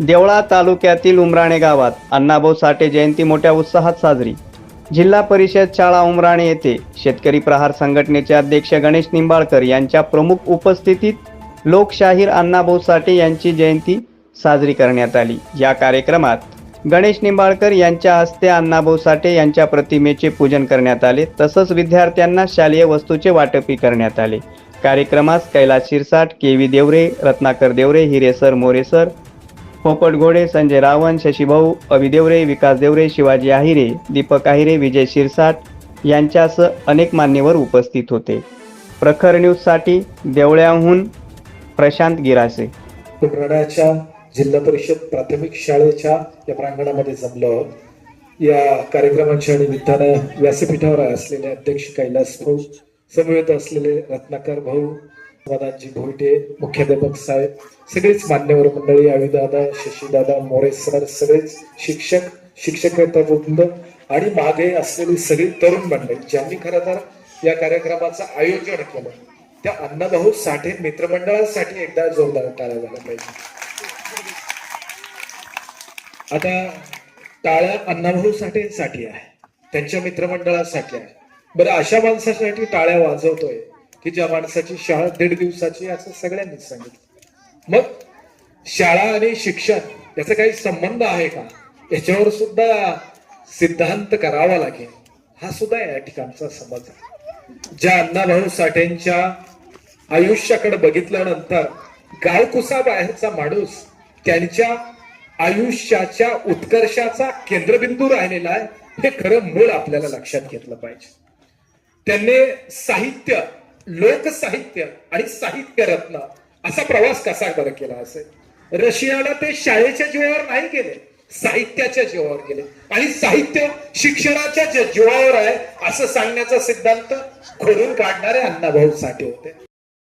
देवळा तालुक्यातील उमराणे गावात अण्णाभाऊ साठे जयंती मोठ्या उत्साहात साजरी. जिल्हा परिषद शाळा उमराणे येथे शेतकरी प्रहार संघटनेचे अध्यक्ष गणेश निंबाळकर यांच्या प्रमुख उपस्थितीत लोकशाहीर अण्णाभाऊ साठे यांची जयंती साजरी करण्यात आली. या कार्यक्रमात गणेश निंबाळकर यांच्या हस्ते अण्णाभाऊ साठे यांच्या प्रतिमेचे पूजन करण्यात आले. तसंच विद्यार्थ्यांना शालेय वस्तूचे वाटपही करण्यात आले. कार्यक्रमास कैलास शिरसाट के व्ही देवरे रत्नाकर देवरे हिरेसर मोरेसर पोपट घोडे संजय रावण शशीभाऊ अभिदेवरे विकास देवरे शिवाजी आहिरे दीपक आहिरे विजय शिरसाट यांच्यासह अनेक मान्यवर उपस्थित होते. प्रखर न्यूजसाठी देवळ्याहून प्रशांत गिरासे. बुलढाण्याच्या जिल्हा परिषद प्राथमिक शाळेच्या या प्रांगणामध्ये जमलो. आहोत या कार्यक्रमाच्या निमित्तानं व्यासपीठावर असलेले अध्यक्ष कैलास भाऊ समवेत असलेले रत्नाकर भाऊ दादाजी भोईटे मुख्याध्यापक साहेब सगळेच मान्यवर मंडळी आविदादा शशीदादा मोरे सर सगळेच शिक्षक शिक्षक वृंद आणि मागे असलेली सगळी तरुण मंडळी ज्यांनी खरं तर या कार्यक्रमाचं आयोजन केलं. त्या अण्णाभाऊ साठे मित्रमंडळासाठी एकदा जोरदार टाळ्या झाल्या पाहिजे. आता टाळ्या अण्णाभाऊ साठेसाठी आहे. त्यांच्या मित्रमंडळासाठी आहे. बरं अशा माणसासाठी टाळ्या वाजवतोय. की ज्या माणसाची शाळा दीड दिवसाची असं सगळ्यांनीच सांगितलं. मग शाळा आणि शिक्षण याचा काही संबंध आहे का? याच्यावर सुद्धा सिद्धांत करावा लागेल. हा सुद्धा या ठिकाणचा समज आहे. ज्या अण्णाभाऊ साठेंच्या आयुष्याकडे बघितल्यानंतर गावकुसा बाहेरचा माणूस त्यांच्या आयुष्याच्या उत्कर्षाचा केंद्रबिंदू राहिलेला आहे हे खरं मूळ आपल्याला लक्षात घेतलं पाहिजे. त्यांनी साहित्य लोकसाहित्य आणि साहित्य रत्न असा प्रवास कसा बरं केला असेल? रशियाला ते शाळेच्या जीवावर नाही गेले साहित्याच्या जीवावर गेले. आणि साहित्य शिक्षणाच्या जीवावर आहे असं सांगण्याचा सिद्धांत खोडून काढणारे अण्णाभाऊ साठे होते.